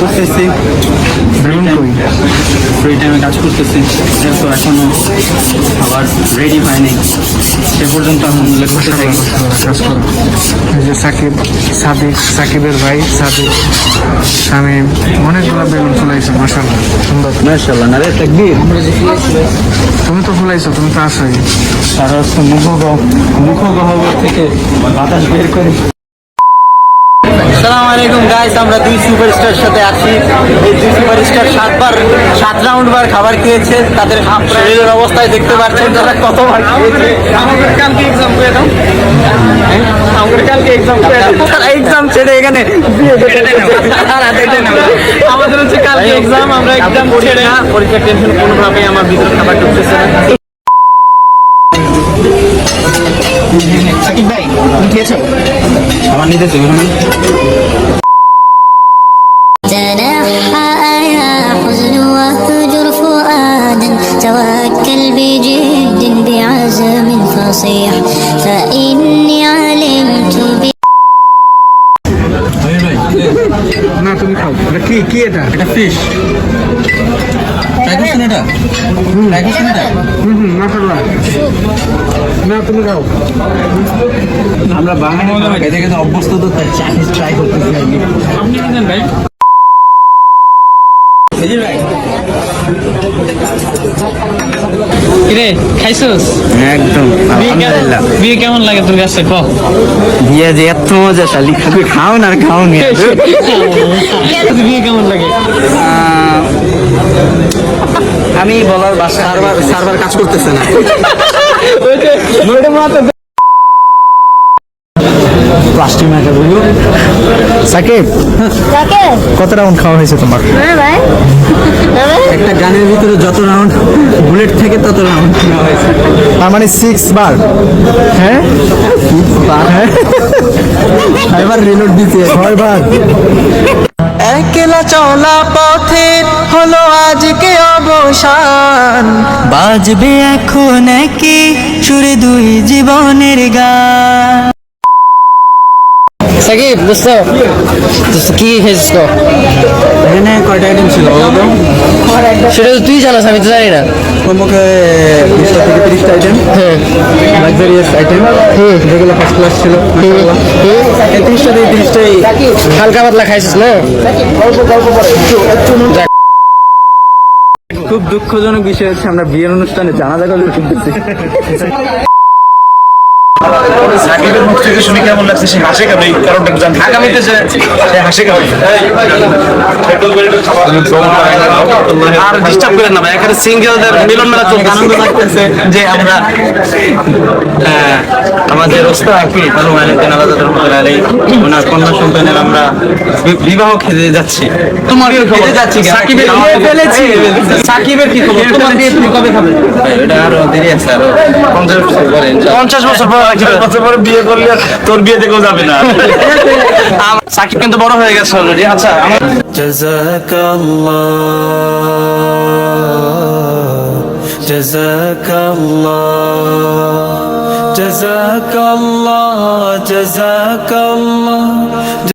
করতেছি। বেলুন কই ফ্রি টাইমে কাজ করতেছি। যেহেতু এখনও আবার রেডি হয়নি সে পর্যন্ত আলহামদুলিল্লাহ করতে থাকি কাজ করো। এই যে সাকিব সাদিক সাকিবের ভাই সাদিক শামীম অনেকগুলো বেলুন ফুলাইছে মাসাল্লাহ সুন্দর। মাশাআল্লাহ না রে তাকবীর। তুমি তো ফুলাইছো তুমি তো আসোই সারা হচ্ছে মুখগহ মুখগহ্বর থেকে বাতাস বের করে। সালাম আলাইকুম গাইস আমরা দুই সুপারস্টার সাথে আছি। এই দুই সুপারস্টার সাতবার সাত রাউন্ড বার খাবার খেয়েছে তাদের শরীরের অবস্থায় দেখতে পাচ্ছেন তারা কতবার খেয়েছে। আমাদের কালকে এক্সাম করে দাও। আমাদের কালকে এক্সাম করে তারা এক্সাম ছেড়ে এখানে আমাদের হচ্ছে কালকে এক্সাম আমরা এক্সাম ছেড়ে পরীক্ষার টেনশন কোনোভাবেই আমার ভিতরে খাবার ঢুকতেছে না। সাকিব ভাই তুমি খেয়েছো? আমার নিতে তুমি تنحى يا حزن واهجر فؤادا توكل بجد بعزم فصيح فإني علمت ب না তুমি খাও এটা কি কি এটা এটা ফিশ ট্রাই করছেন এটা ট্রাই করছেন এটা হুম হুম না তুমি খাও। আমরা বাঙালি খেতে খেতে অভ্যস্ত তো তাই চাইনিজ ট্রাই করতেছি আপনি কি ভাই? ভাই। কিরে খাইছস? একদম। বিয়ে কেমন বিয়ে কেমন লাগে তোর কাছে? ক। বিয়ে যে এত মজা শালি খাবে খাও না আর খাও নি বিয়ে কেমন লাগে? আমি বলার বাসা সার্ভার সার্ভার কাজ করতেছে না। প্লাস্টিক মার্কা বুঝলো সাকিব কত রাউন্ড খাওয়া হয়েছে তোমার? একটা গানের ভিতরে যত রাউন্ড বুলেট থেকে তত রাউন্ড হয়েছে। তার মানে সিক্স বার। হ্যাঁ? হ্যাঁ? এবার রিলোড দিতে ছয় বার একলা চলা পথে হলো আজকে অবসান। বাজবে এখন একই সুরে দুই জীবনের গান। সাকিব বুঝছ? কি খাইছিস ক এখানে কয়টা আইটেম ছিল তো? সেটা তো তুই জানাস আমি তো জানি না। বিশটা থেকে তিরিশটা আইটেম হ্যাঁ। লাক্সারিয়াস আইটেম যেগুলো ফার্স্ট ক্লাস ছিল তিরিশটা থেকে তিরিশটাই হালকা পাতলা খাইছিস না? খুব দুঃখজনক বিষয় হচ্ছে আমরা বিয়ের অনুষ্ঠানে জানাজা করে শুনতেছি সাকিবের মুখ থেকে শুনে কেমন লাগছে? সে হাসে কেন? এই কারণটা আগামীতে সে সে হাসে কেন? আর ডিস্টার্ব করেন না ভাই এখানে সিঙ্গেলদের মিলন মেলা চলছে আনন্দ লাগতেছে। যে আমরা আমাদের কি আলু ওনার কন্যা সন্তানের আমরা বিবাহ খেতে যাচ্ছি। তোমার খেতে যাচ্ছি সাকিবের ফেলেছি। সাকিবের কি খবর? তোমার বিয়ে তুমি কবে খাবে? এটা আরও দেরি আছে আরও পঞ্চাশ বছর পরে পঞ্চাশ বছর পর পঞ্চাশ বছর পরে বিয়ে করলে তোর বিয়ে থেকেও যাবে না আম- সাকিব কিন্তু বড় হয়ে গেছে অলরেডি আচ্ছা আমার جزاك الله جزاك الله جزاك الله جزاك الله